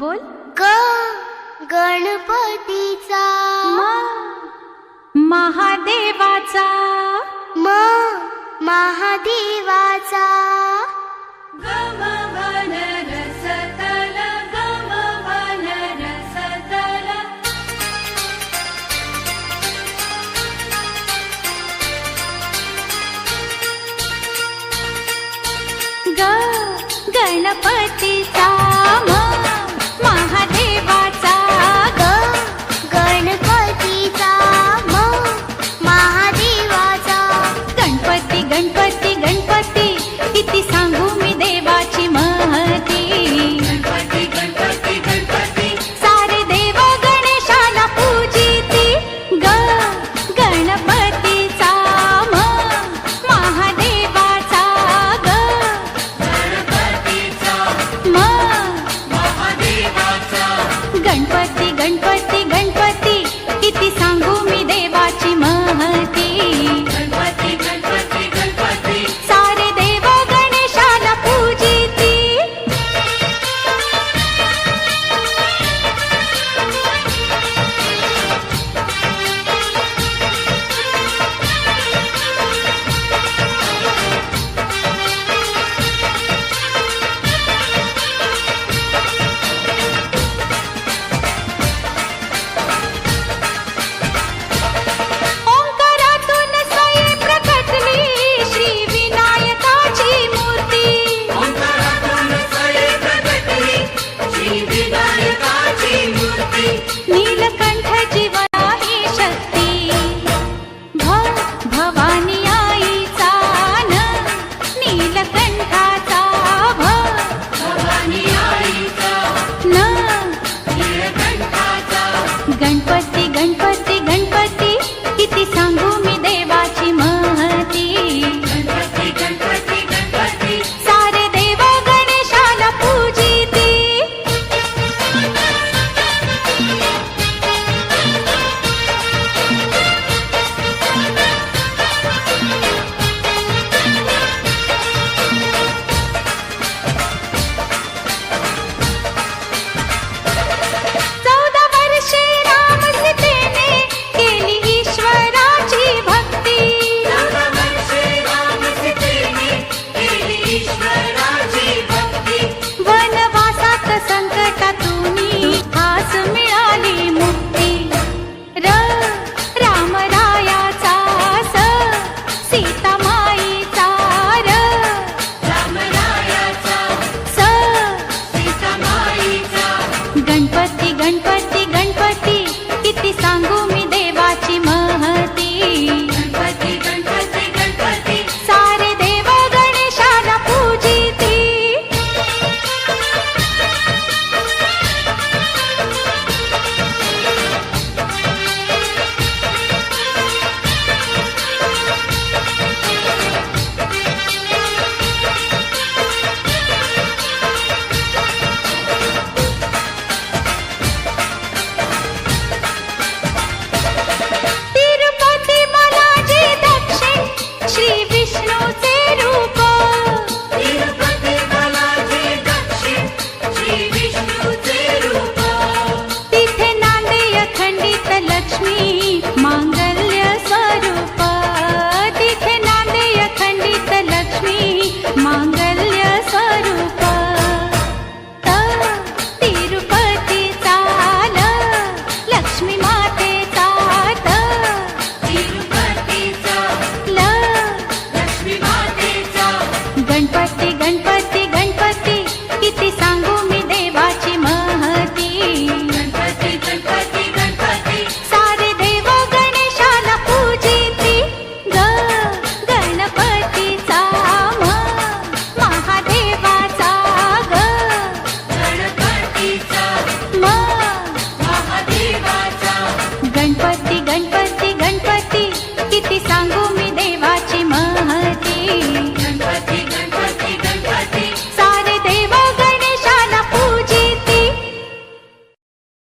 बोल. ग गणपतीचा. म महादेवाचा. म महादेवाचा. गणपती கண் உடன் பத்தி